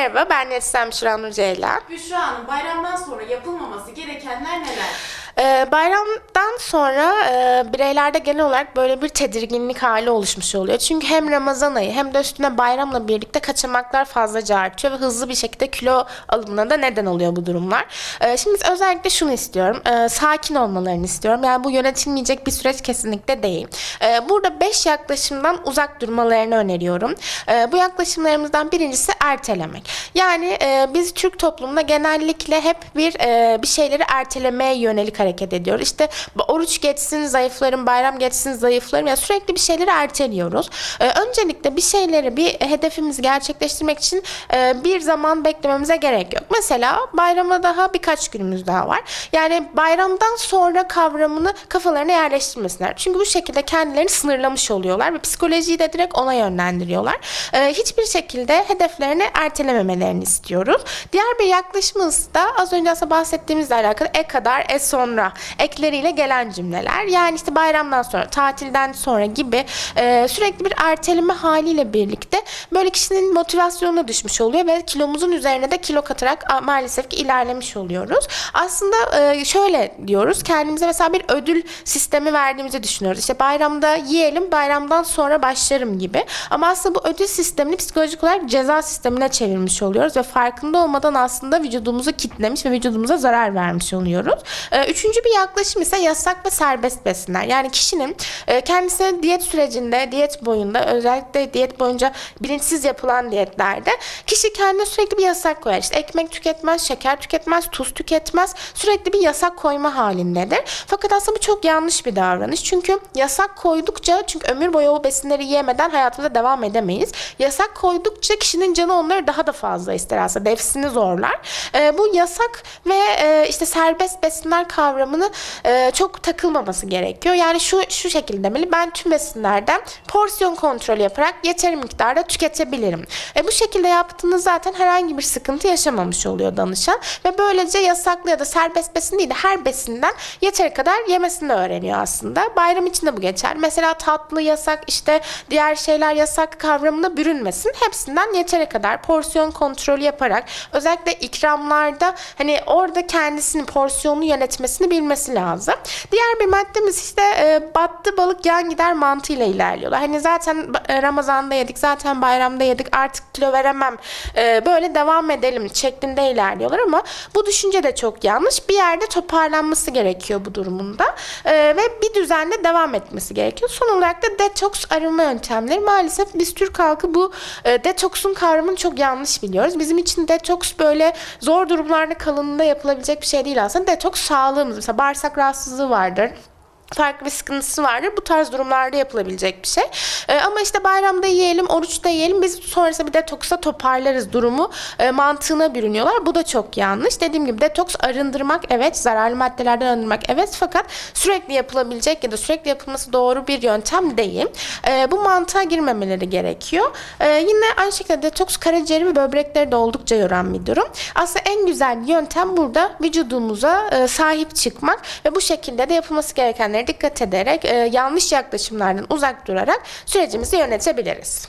Merhaba, ben Neslihan Şuran Ceylan. Büşra Hanım bayramdan sonra yapılmaması gerekenler neler? Ee, bayramdan sonra e, bireylerde genel olarak böyle bir tedirginlik hali oluşmuş oluyor. Çünkü hem Ramazan ayı hem de üstüne bayramla birlikte kaçamaklar fazlaca artıyor ve hızlı bir şekilde kilo alımına da neden oluyor bu durumlar. Ee, şimdi özellikle şunu istiyorum, e, sakin olmalarını istiyorum. Yani bu yönetilmeyecek bir süreç kesinlikle değil. Ee, burada 5 yaklaşımdan uzak durmalarını öneriyorum. Ee, bu yaklaşımlarımızdan birincisi ertelemek. Yani e, biz Türk toplumunda genellikle hep bir e, bir şeyleri ertelemeye yönelik hareket ediyoruz. İşte bu oruç geçsin zayıflarım, bayram geçsin zayıflarım. Ya sürekli bir şeyleri erteliyoruz. Ee, öncelikle bir şeyleri, bir hedefimizi gerçekleştirmek için e, bir zaman beklememize gerek yok. Mesela bayrama daha birkaç günümüz daha var. Yani bayramdan sonra kavramını kafalarına yerleştirmesinler. Çünkü bu şekilde kendilerini sınırlamış oluyorlar ve psikolojiyi de direkt ona yönlendiriyorlar. Ee, hiçbir şekilde hedeflerini ertelememelerini istiyoruz. Diğer bir yaklaşımımız da az önce aslında bahsettiğimizle alakalı e kadar, e sonra ekleriyle gelen cümleler. Yani işte bayramdan sonra, tatilden sonra gibi e, sürekli bir erteleme haliyle birlikte böyle kişinin motivasyonuna düşmüş oluyor ve kilomuzun üzerine de kilo katarak maalesef ki ilerlemiş oluyoruz. Aslında e, şöyle diyoruz, kendimize mesela bir ödül sistemi verdiğimizi düşünüyoruz. İşte bayramda yiyelim, bayramdan sonra başlarım gibi. Ama aslında bu ödül sistemini psikolojik olarak ceza sistemine çevirmiş oluyoruz ve farkında olmadan aslında vücudumuzu kitlemiş ve vücudumuza zarar vermiş oluyoruz. Ee, Üçüncü bir yaklaşım ise yasak ve serbest besinler. Yani kişinin e, kendisine diyet sürecinde, diyet boyunda özellikle diyet boyunca bilinçsiz yapılan diyetlerde kişi kendine sürekli bir yasak koyar. İşte ekmek tüketmez, şeker tüketmez, tuz tüketmez. Sürekli bir yasak koyma halindedir. Fakat aslında bu çok yanlış bir davranış. Çünkü yasak koydukça çünkü ömür boyu o besinleri yemeden hayatımıza devam edemeyiz. Yasak koydukça kişinin canı onları daha da fazla ister aslında. Nefsini zorlar. Ee, bu yasak ve e, işte serbest besinler kavramını e, çok takılmaması gerekiyor. Yani şu şu şekilde demeli. Ben tüm besinlerden porsiyon kontrolü yaparak yeteri miktarda tüketebilirim. E, bu şekilde yaptığınız zaten herhangi bir sıkıntı yaşamamış oluyor danışan ve böylece yasaklı ya da serbest besin değil de her besinden yeteri kadar yemesini öğreniyor aslında. Bayram için de bu geçer. Mesela tatlı yasak işte diğer şeyler yasak kavramına bürünmesin. Hepsinden yeteri kadar porsiyon kontrolü yaparak özellikle ikramlarda hani orada kendisinin porsiyonunu yönetmesini bilmesi lazım. Diğer bir maddemiz işte e, battı balık yan gider mantığıyla ilerliyorlar. Hani zaten e, Ramazan'da yedik, zaten bayramda yedik artık kilo veremem e, böyle devam edelim şeklinde ilerliyorlar ama bu düşünce de çok yanlış. Bir yerde toparlanması gerekiyor bu durumunda E, ve bir düzenle devam etmesi gerekiyor. Son olarak da detoks arınma yöntemleri. Maalesef biz Türk halkı bu e, detoksun kavramını çok yanlış biliyoruz. Bizim için detoks böyle zor durumlarda kalınında yapılabilecek bir şey değil aslında. Detoks sağlığımız. Mesela bağırsak rahatsızlığı vardır farklı bir sıkıntısı vardır. Bu tarz durumlarda yapılabilecek bir şey. Ee, ama işte bayramda yiyelim, oruçta yiyelim. Biz sonrasında bir detoksa toparlarız durumu e, mantığına bürünüyorlar. Bu da çok yanlış. Dediğim gibi detoks arındırmak evet, zararlı maddelerden arındırmak evet fakat sürekli yapılabilecek ya da sürekli yapılması doğru bir yöntem değil. Ee, bu mantığa girmemeleri gerekiyor. Ee, yine aynı şekilde detoks karaciğeri ve böbrekleri de oldukça yoran bir durum. Aslında en güzel yöntem burada vücudumuza e, sahip çıkmak ve bu şekilde de yapılması gerekenleri dikkat ederek e, yanlış yaklaşımlardan uzak durarak sürecimizi yönetebiliriz.